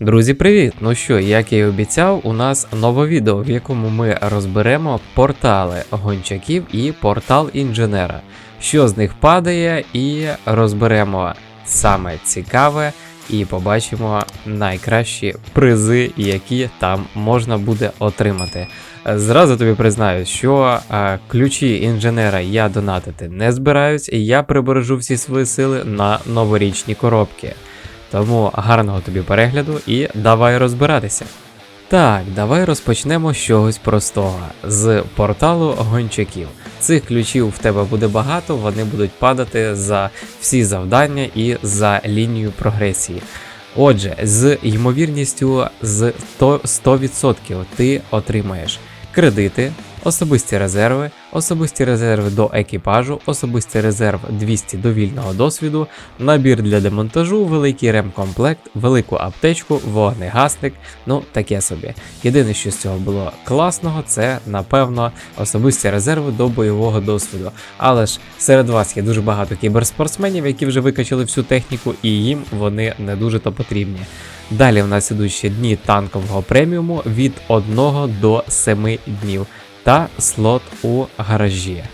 Друзі, привіт! Ну що, як я і обіцяв, у нас нове відео, в якому ми розберемо портали гончаків і портал інженера. Що з них падає, і розберемо саме цікаве, і побачимо найкращі призи, які там можна буде отримати. Зразу тобі признаю, що е, ключі інженера я донатити не збираюсь, і я прибережу всі свої сили на новорічні коробки. Тому гарного тобі перегляду і давай розбиратися. Так, давай розпочнемо з чогось простого з порталу гончаків. Цих ключів в тебе буде багато, вони будуть падати за всі завдання і за лінію прогресії. Отже, з ймовірністю з 100%, 100% ти отримаєш кредити, особисті резерви, особисті резерви до екіпажу, особистий резерв 200 до вільного досвіду, набір для демонтажу, великий ремкомплект, велику аптечку, вогнегасник, ну таке собі. Єдине, що з цього було класного, це напевно особисті резерви до бойового досвіду. Але ж серед вас є дуже багато кіберспортсменів, які вже викачали всю техніку, і їм вони не дуже то потрібні. Далі в нас ідуть ще дні танкового преміуму від 1 до 7 днів та слот у гаражі.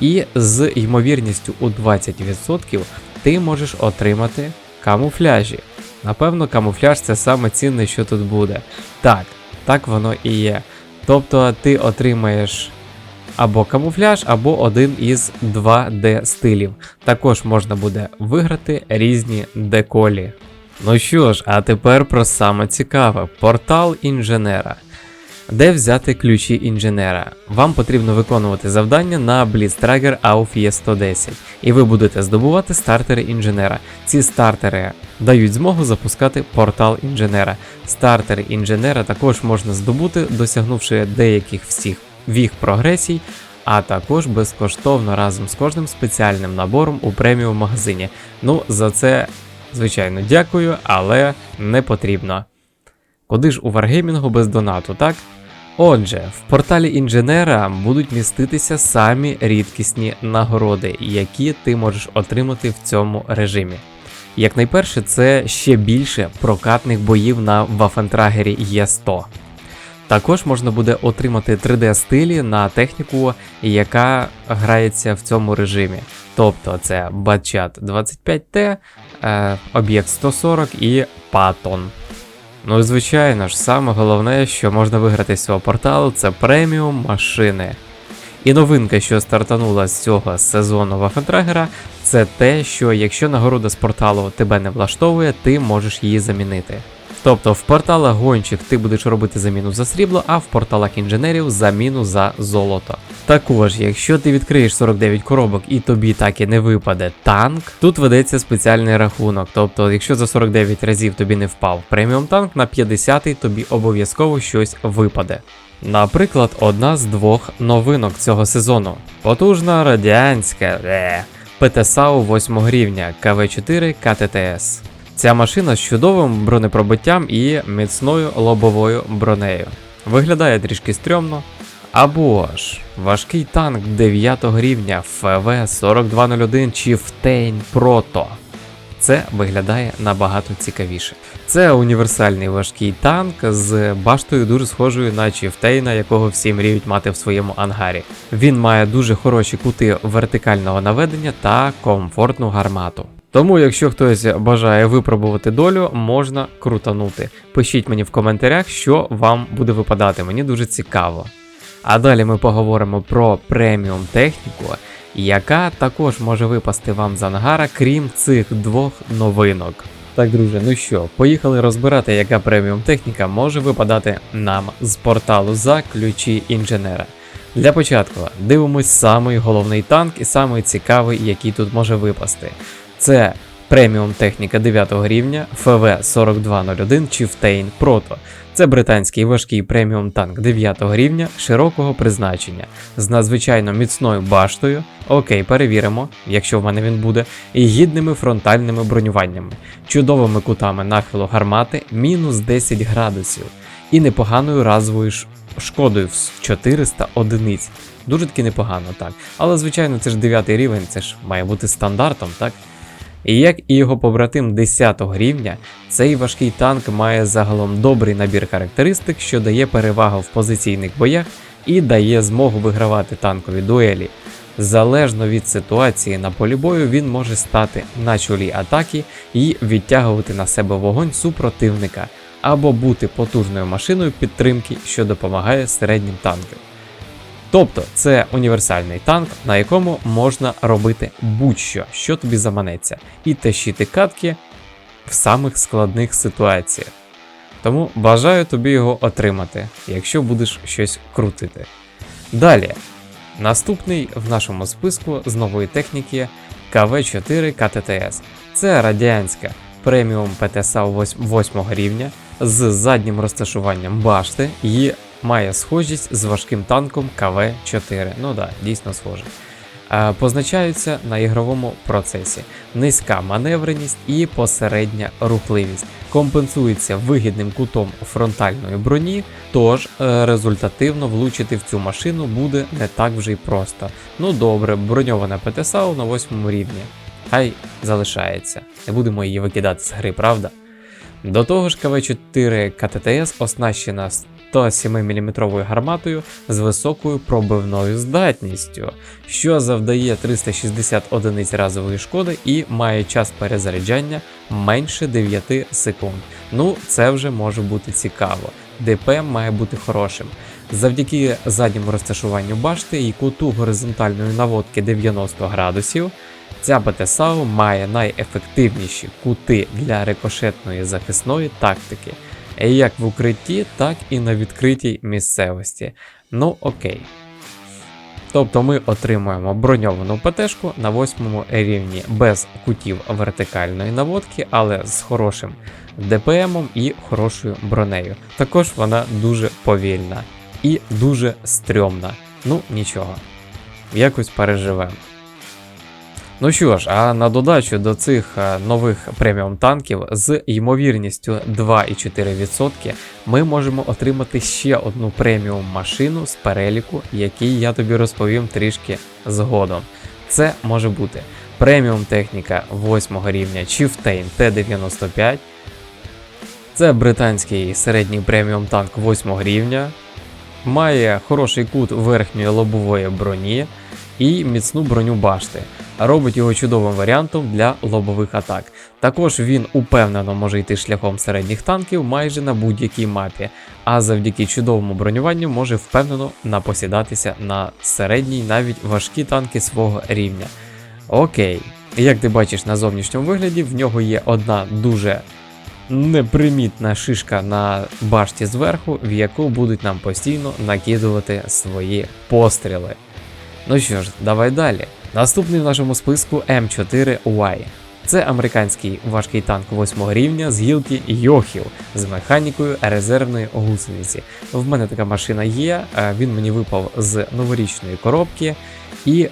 І з ймовірністю у 20% ти можеш отримати камуфляжі. Напевно, камуфляж це саме цінне, що тут буде. Так, так воно і є. Тобто ти отримаєш або камуфляж, або один із 2D стилів. Також можна буде виграти різні деколі. Ну що ж, а тепер про саме цікаве: портал інженера. Де взяти ключі інженера? Вам потрібно виконувати завдання на Blitztrager AUF 110 і ви будете здобувати стартери інженера. Ці стартери дають змогу запускати портал інженера. Стартери інженера також можна здобути, досягнувши деяких всіх віг прогресій, а також безкоштовно разом з кожним спеціальним набором у преміум магазині. Ну, за це, звичайно, дякую, але не потрібно. Куди ж у варгеймінгу без донату, так? Отже, в порталі інженера будуть міститися самі рідкісні нагороди, які ти можеш отримати в цьому режимі. Як найперше, це ще більше прокатних боїв на Вафентрагері Є100. Також можна буде отримати 3D-стилі на техніку, яка грається в цьому режимі. Тобто це Батчат 25T, е, Об'єкт 140 і Патон. Ну і звичайно ж, саме головне, що можна виграти з цього порталу, це преміум машини. І новинка, що стартанула з цього сезону Вафентрагера, це те, що якщо нагорода з порталу тебе не влаштовує, ти можеш її замінити. Тобто в порталах гончих ти будеш робити заміну за срібло, а в порталах інженерів заміну за золото. Також, якщо ти відкриєш 49 коробок і тобі так і не випаде танк, тут ведеться спеціальний рахунок. Тобто, якщо за 49 разів тобі не впав преміум танк, на 50 тобі обов'язково щось випаде. Наприклад, одна з двох новинок цього сезону. Потужна радянська е, ПТСАУ 8 рівня КВ4 КТТС. Ця машина з чудовим бронепробиттям і міцною лобовою бронею. Виглядає трішки стрьомно. Або ж важкий танк 9 рівня ФВ-4201 чи Chieftain Proto. Це виглядає набагато цікавіше. Це універсальний важкий танк з баштою дуже схожою на Чіфтейна, якого всі мріють мати в своєму ангарі. Він має дуже хороші кути вертикального наведення та комфортну гармату. Тому, якщо хтось бажає випробувати долю, можна крутанути. Пишіть мені в коментарях, що вам буде випадати, мені дуже цікаво. А далі ми поговоримо про преміум техніку, яка також може випасти вам з ангара, крім цих двох новинок. Так, друже, ну що, поїхали розбирати, яка преміум техніка може випадати нам з порталу за ключі інженера. Для початку дивимось самий головний танк і самий цікавий, який тут може випасти. Це преміум техніка 9 рівня ФВ-4201 Chieftain Proto. Це британський важкий преміум танк 9 рівня широкого призначення з надзвичайно міцною баштою. Окей, перевіримо, якщо в мене він буде, і гідними фронтальними бронюваннями, чудовими кутами нахилу гармати, мінус 10 градусів і непоганою разовою ш- шкодою в 400 одиниць. Дуже таки непогано, так. Але звичайно, це ж 9 рівень, це ж має бути стандартом, так? І як і його побратим 10 рівня, цей важкий танк має загалом добрий набір характеристик, що дає перевагу в позиційних боях і дає змогу вигравати танкові дуелі. Залежно від ситуації на полі бою, він може стати на чолі атаки і відтягувати на себе вогонь супротивника, або бути потужною машиною підтримки, що допомагає середнім танкам. Тобто це універсальний танк, на якому можна робити будь-що, що тобі заманеться, і тащити катки в самих складних ситуаціях. Тому бажаю тобі його отримати, якщо будеш щось крутити. Далі, наступний в нашому списку з нової техніки КВ-4 КТТС. Це радянська преміум ПТСА 8 рівня з заднім розташуванням башти і має схожість з важким танком КВ-4. Ну да, дійсно схоже. Е, Позначаються на ігровому процесі низька маневреність і посередня рухливість. Компенсується вигідним кутом фронтальної броні, тож е, результативно влучити в цю машину буде не так вже й просто. Ну добре, броньована ПТСАУ на 8 рівні. Хай залишається. Не будемо її викидати з гри, правда? До того ж, КВ-4 КТТС оснащена 107 мм гарматою з високою пробивною здатністю, що завдає 360 одиниць разової шкоди і має час перезаряджання менше 9 секунд. Ну, це вже може бути цікаво. ДПМ має бути хорошим. Завдяки задньому розташуванню башти і куту горизонтальної наводки 90 градусів. Ця БТСАУ має найефективніші кути для рикошетної захисної тактики, як в укритті, так і на відкритій місцевості. Ну окей. Тобто ми отримуємо броньовану ПТшку на 8 рівні без кутів вертикальної наводки, але з хорошим ДПМом і хорошою бронею. Також вона дуже повільна і дуже стрьомна. Ну нічого, якось переживемо. Ну що ж, а на додачу до цих е, нових преміум танків з ймовірністю 2,4% ми можемо отримати ще одну преміум машину з переліку, який я тобі розповім трішки згодом. Це може бути преміум техніка 8 рівня Chieftain T95. Це британський середній преміум танк 8 рівня. Має хороший кут верхньої лобової броні і міцну броню башти робить його чудовим варіантом для лобових атак. Також він упевнено може йти шляхом середніх танків майже на будь-якій мапі, а завдяки чудовому бронюванню може впевнено напосідатися на середній, навіть важкі танки свого рівня. Окей, як ти бачиш на зовнішньому вигляді, в нього є одна дуже непримітна шишка на башті зверху, в яку будуть нам постійно накидувати свої постріли. Ну що ж, давай далі. Наступний в нашому списку М4Y. Це американський важкий танк 8 рівня з гілки Йохів з механікою резервної гусениці. В мене така машина є, е, він мені випав з новорічної коробки, і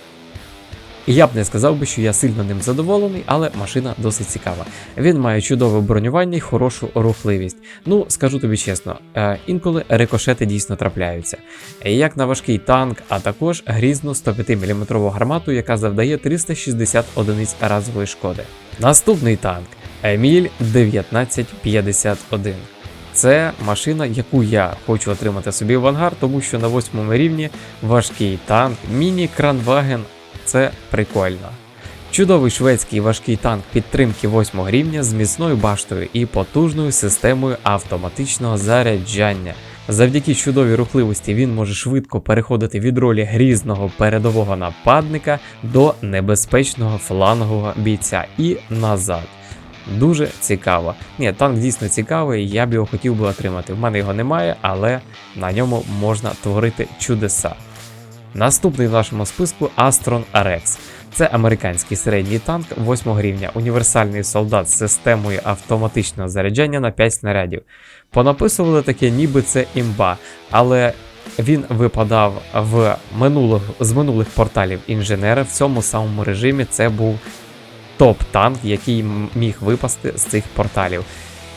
я б не сказав би, що я сильно ним задоволений, але машина досить цікава. Він має чудове бронювання і хорошу рухливість. Ну, скажу тобі чесно, е, інколи рикошети дійсно трапляються. Як на важкий танк, а також грізну 105-мм гармату, яка завдає 360 одиниць разової шкоди. Наступний танк Еміль 1951. Це машина, яку я хочу отримати собі в ангар, тому що на восьмому рівні важкий танк, міні-кранваген це прикольно. Чудовий шведський важкий танк підтримки 8 рівня з міцною баштою і потужною системою автоматичного заряджання. Завдяки чудовій рухливості він може швидко переходити від ролі грізного передового нападника до небезпечного флангового бійця і назад. Дуже цікаво. Ні, танк дійсно цікавий, я б його хотів би отримати. В мене його немає, але на ньому можна творити чудеса. Наступний в нашому списку Astron RX. Це американський середній танк 8 рівня, універсальний солдат з системою автоматичного заряджання на 5 снарядів. Понаписували таке, ніби це імба, але він випадав в минулих, з минулих порталів інженера. В цьому самому режимі це був топ-танк, який міг випасти з цих порталів.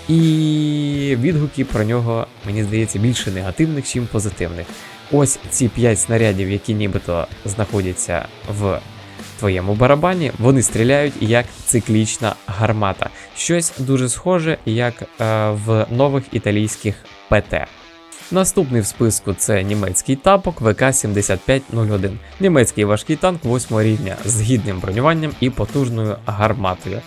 І відгуки про нього, мені здається, більше негативних, ніж позитивних. Ось ці 5 снарядів, які нібито знаходяться в твоєму барабані, вони стріляють як циклічна гармата. Щось дуже схоже, як е, в нових італійських ПТ. Наступний в списку це німецький тапок ВК-7501. Німецький важкий танк 8 рівня з гідним бронюванням і потужною гарматою.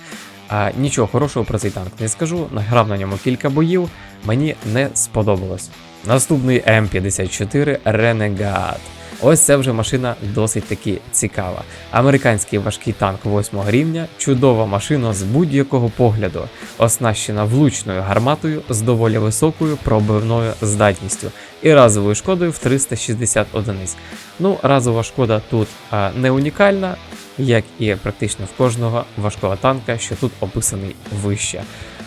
А, нічого хорошого про цей танк не скажу. Награв на ньому кілька боїв, мені не сподобалось. Наступний М54 Renegade. Ось це вже машина досить таки цікава. Американський важкий танк 8 рівня, чудова машина з будь-якого погляду, оснащена влучною гарматою з доволі високою пробивною здатністю і разовою шкодою в 360 одиниць. Ну, разова шкода тут а, не унікальна, як і практично в кожного важкого танка, що тут описаний вище.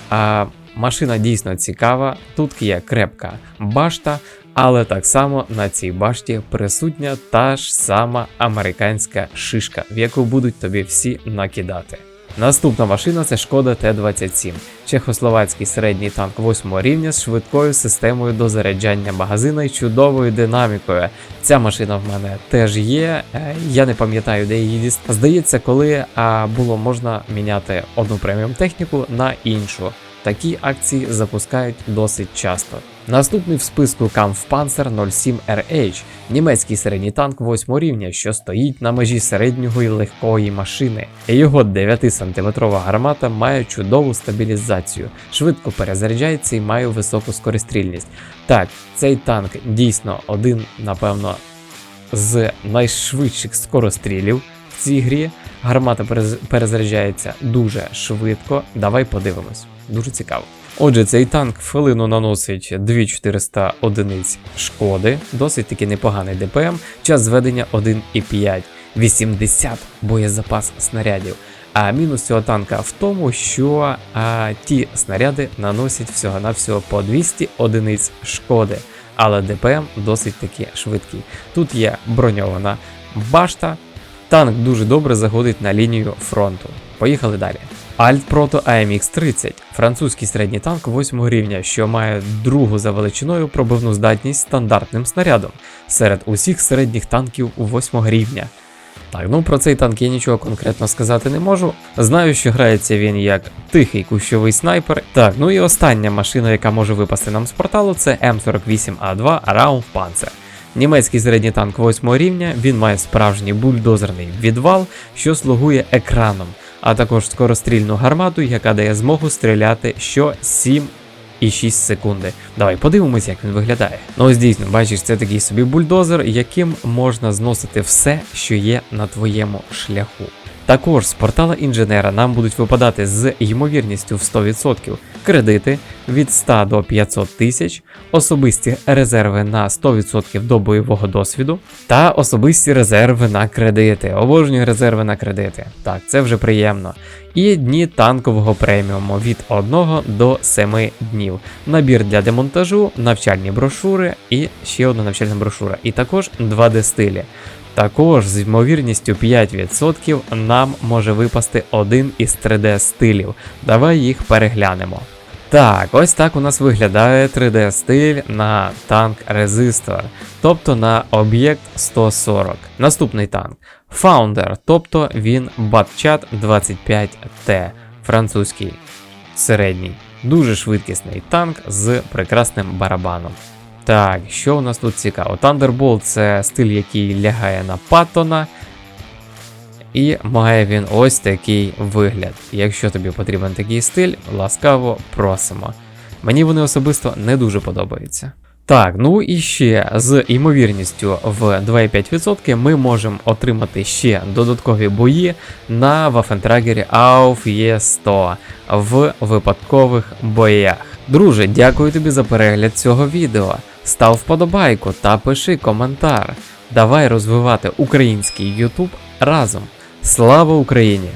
А, машина дійсно цікава, тут є крепка башта, але так само на цій башті присутня та ж сама американська шишка, в яку будуть тобі всі накидати. Наступна машина це Шкода Т-27, чехословацький середній танк 8 рівня з швидкою системою дозаряджання магазина і чудовою динамікою. Ця машина в мене теж є. е, Я не пам'ятаю, де її дістати. Здається, коли було можна міняти одну преміум техніку на іншу. Такі акції запускають досить часто. Наступний в списку Kampfpanzer 07 RH, німецький середній танк 8 рівня, що стоїть на межі середнього і легкої машини. Його 9-сантиметрова гармата має чудову стабілізацію, швидко перезаряджається і має високу скорострільність. Так, цей танк дійсно один, напевно, з найшвидших скорострілів в цій грі. Гармата перез- перезаряджається дуже швидко. Давай подивимось. Дуже цікаво. Отже, цей танк хвилину наносить 2400 одиниць шкоди, досить таки непоганий ДПМ, час зведення 1,5, 80 боєзапас снарядів. А мінус цього танка в тому, що а, ті снаряди наносять всього-навсього по 200 одиниць шкоди, але ДПМ досить таки швидкий. Тут є броньована башта, танк дуже добре заходить на лінію фронту. Поїхали далі. Alt Proto AMX 30 французький середній танк 8 рівня, що має другу за величиною пробивну здатність стандартним снарядом серед усіх середніх танків 8 рівня. Так, ну про цей танк я нічого конкретно сказати не можу. Знаю, що грається він як тихий кущовий снайпер. Так, ну і остання машина, яка може випасти нам з порталу, це М48А2 Raum Panzer. Німецький середній танк 8 рівня, він має справжній бульдозерний відвал, що слугує екраном, а також скорострільну гармату, яка дає змогу стріляти що 7 і 6 секунди. Давай подивимось, як він виглядає. Ну ось дійсно, бачиш, це такий собі бульдозер, яким можна зносити все, що є на твоєму шляху. Також з портала інженера нам будуть випадати з ймовірністю в 100% кредити від 100 до 500 тисяч, особисті резерви на 100% до бойового досвіду та особисті резерви на кредити. Обожнюю резерви на кредити. Так, це вже приємно. І дні танкового преміуму від 1 до 7 днів. Набір для демонтажу, навчальні брошури і ще одна навчальна брошура. І також 2D стилі. Також з ймовірністю 5% нам може випасти один із 3D стилів. Давай їх переглянемо. Так, ось так у нас виглядає 3D стиль на танк Резистор, тобто на об'єкт 140. Наступний танк Founder, тобто він Batchat 25T, французький середній. Дуже швидкісний танк з прекрасним барабаном. Так, що у нас тут цікаво? Thunderbolt це стиль, який лягає на Паттона. І має він ось такий вигляд. Якщо тобі потрібен такий стиль, ласкаво просимо. Мені вони особисто не дуже подобаються. Так, ну і ще з ймовірністю в 2,5% ми можемо отримати ще додаткові бої на Waffentrager Auf E100 в випадкових боях. Друже, дякую тобі за перегляд цього відео. Став вподобайку та пиши коментар. Давай розвивати український YouTube разом. Слава Україні!